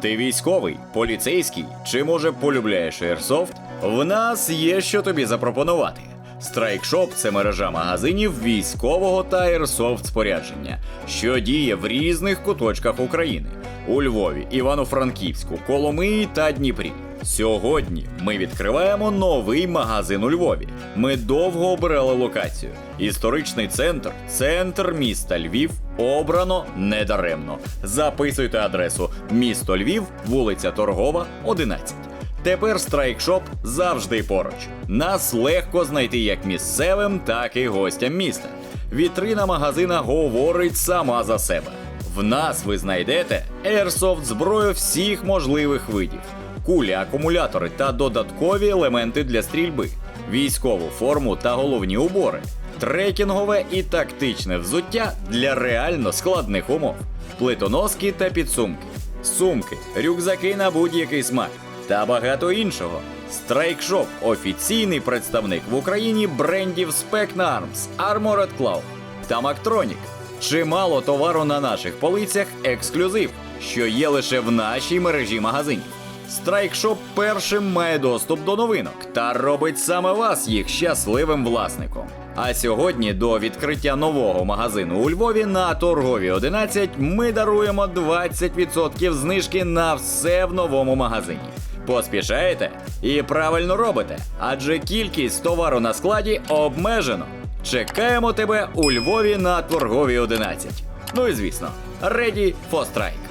Ти військовий, поліцейський чи може полюбляєш Airsoft? В нас є що тобі запропонувати. Страйкшоп це мережа магазинів військового та Airsoft спорядження, що діє в різних куточках України у Львові, Івано-Франківську, Коломиї та Дніпрі. Сьогодні ми відкриваємо новий магазин у Львові. Ми довго обирали локацію. Історичний центр, центр міста Львів, обрано недаремно. Записуйте адресу місто Львів, вулиця Торгова, 11. Тепер страйкшоп завжди поруч. Нас легко знайти як місцевим, так і гостям міста. Вітрина магазина говорить сама за себе. В нас ви знайдете Airsoft зброю всіх можливих видів, кулі, акумулятори та додаткові елементи для стрільби, військову форму та головні убори, трекінгове і тактичне взуття для реально складних умов, плитоноски та підсумки, сумки, рюкзаки на будь-який смак та багато іншого. Страйкшоп офіційний представник в Україні брендів Specna Arms, Armored Cloud та Мактронік. Чимало товару на наших полицях ексклюзив, що є лише в нашій мережі магазинів. Страйкшоп першим має доступ до новинок та робить саме вас їх щасливим власником. А сьогодні до відкриття нового магазину у Львові на торгові 11 ми даруємо 20% знижки на все в новому магазині. Поспішаєте і правильно робите, адже кількість товару на складі обмежено. Чекаємо тебе у Львові на торговій 11. Ну і звісно, ready for strike.